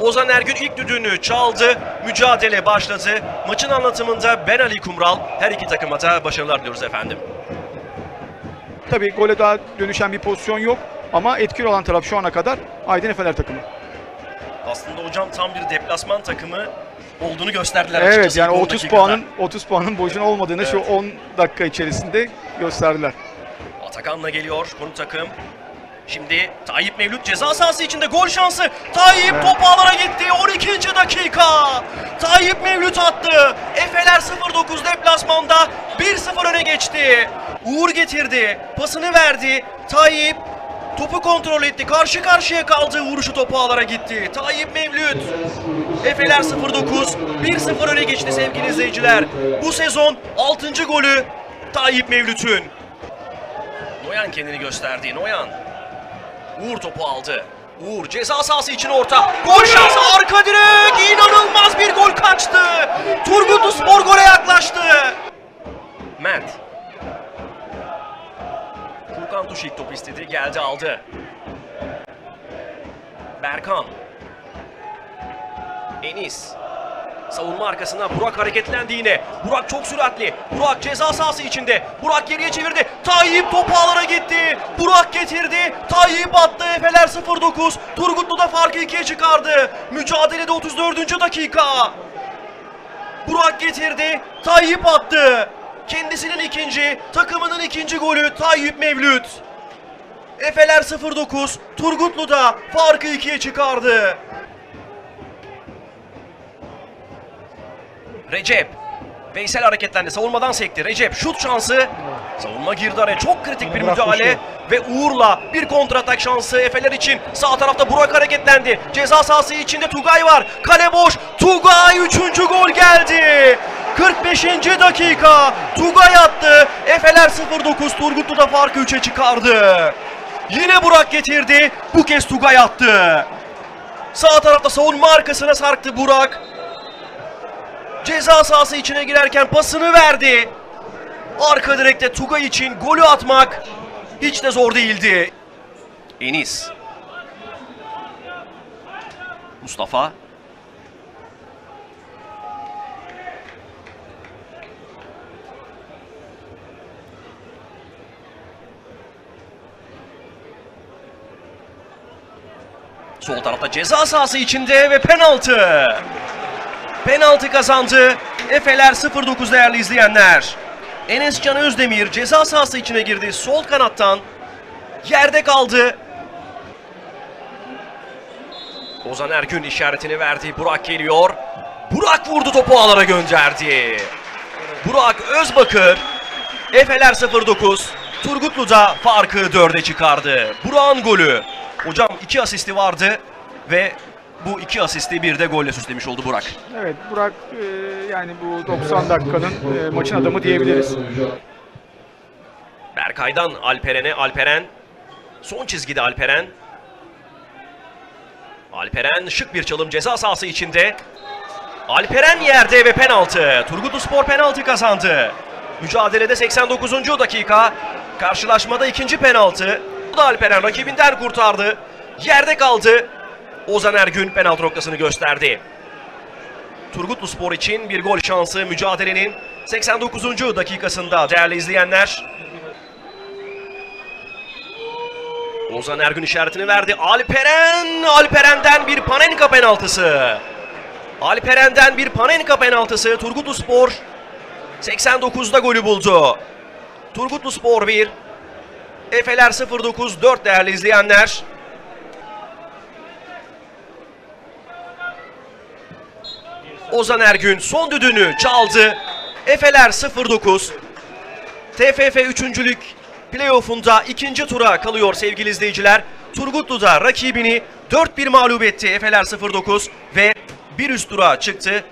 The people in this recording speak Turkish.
Ozan Ergün ilk düdüğünü çaldı. Mücadele başladı. Maçın anlatımında Ben Ali Kumral. Her iki takıma da başarılar diliyoruz efendim. Tabii gole daha dönüşen bir pozisyon yok ama etkili olan taraf şu ana kadar Aydın Efeler takımı. Aslında hocam tam bir deplasman takımı olduğunu gösterdiler Evet açıkçası yani ilk 10 30 dakikada. puanın 30 puanın boşuna olmadığını şu Evet. 10 dakika içerisinde gösterdiler. Atakan'la geliyor konuk takım. Şimdi Tayyip Mevlüt ceza sahası içinde gol şansı. Tayyip top ağlara gitti. 12. dakika. Tayyip Mevlüt attı. Efeler 09 deplasmanda 1-0 öne geçti. Uğur getirdi. Pasını verdi. Tayyip topu kontrol etti. Karşı karşıya kaldı. Vuruşu topu ağlara gitti. Tayyip Mevlüt. Efeler 09 1-0 öne geçti sevgili izleyiciler. Bu sezon 6. golü Tayyip Mevlüt'ün. Noyan kendini gösterdi. Noyan. Uğur topu aldı. Uğur ceza sahası için orta. Gol şansı arka direk. İnanılmaz bir gol kaçtı. Turgutlu Spor gole yaklaştı. Mert. Furkan Tuş ilk topu istedi. Geldi aldı. Berkan. Enis. Savunma arkasına Burak hareketlendi yine. Burak çok süratli. Burak ceza sahası içinde. Burak geriye çevirdi. Tayyip topu ağlara gitti. Burak getirdi. Tayyip attı. Efeler 09. Turgutlu da farkı ikiye çıkardı. Mücadelede 34. dakika. Burak getirdi. Tayyip attı. Kendisinin ikinci, takımının ikinci golü Tayyip Mevlüt. Efeler 09. Turgutlu da farkı ikiye çıkardı. Recep. Veysel hareketlendi. Savunmadan sekti. Recep şut şansı. Savunma girdi araya. Çok kritik bir müdahale. Ve Uğur'la bir kontratak şansı Efeler için. Sağ tarafta Burak hareketlendi. Ceza sahası içinde Tugay var. Kale boş. Tugay 3. gol geldi. 45. dakika. Tugay attı. Efeler 09. Turgutlu da farkı 3'e çıkardı. Yine Burak getirdi. Bu kez Tugay attı. Sağ tarafta savunma arkasına sarktı Burak. Ceza sahası içine girerken pasını verdi. Arka direkte Tugay için golü atmak hiç de zor değildi. Enis. Mustafa. Sol tarafta ceza sahası içinde ve penaltı. Penaltı kazandı. Efeler 09 değerli izleyenler. Enes Can Özdemir ceza sahası içine girdi. Sol kanattan yerde kaldı. Ozan Ergün işaretini verdi. Burak geliyor. Burak vurdu topu ağlara gönderdi. Burak Özbakır. Efeler 09. Turgutlu da farkı 4'e çıkardı. Burak'ın golü. Hocam iki asisti vardı ve bu iki asisti bir de golle süslemiş oldu Burak. Evet Burak e, yani bu 90 dakikanın e, maçın adamı diyebiliriz. Berkay'dan Alperen'e Alperen. Son çizgide Alperen. Alperen şık bir çalım ceza sahası içinde. Alperen yerde ve penaltı. Turgutlu Spor penaltı kazandı. Mücadelede 89. dakika. Karşılaşmada ikinci penaltı. Bu da Alperen rakibinden kurtardı. Yerde kaldı. Ozan Ergün penaltı noktasını gösterdi. Turgutlu Spor için bir gol şansı mücadelenin 89. dakikasında değerli izleyenler. Ozan Ergün işaretini verdi. Alperen, Alperen'den bir Panenka penaltısı. Alperen'den bir Panenka penaltısı. Turgutlu Spor 89'da golü buldu. Turgutlu Spor 1, Efeler 09 4 değerli izleyenler. Ozan Ergün son düdüğünü çaldı. Efeler 09. TFF 3. playoff'unda ikinci tura kalıyor sevgili izleyiciler. Turgutlu'da rakibini 4-1 mağlup etti Efeler 09 ve bir üst tura çıktı.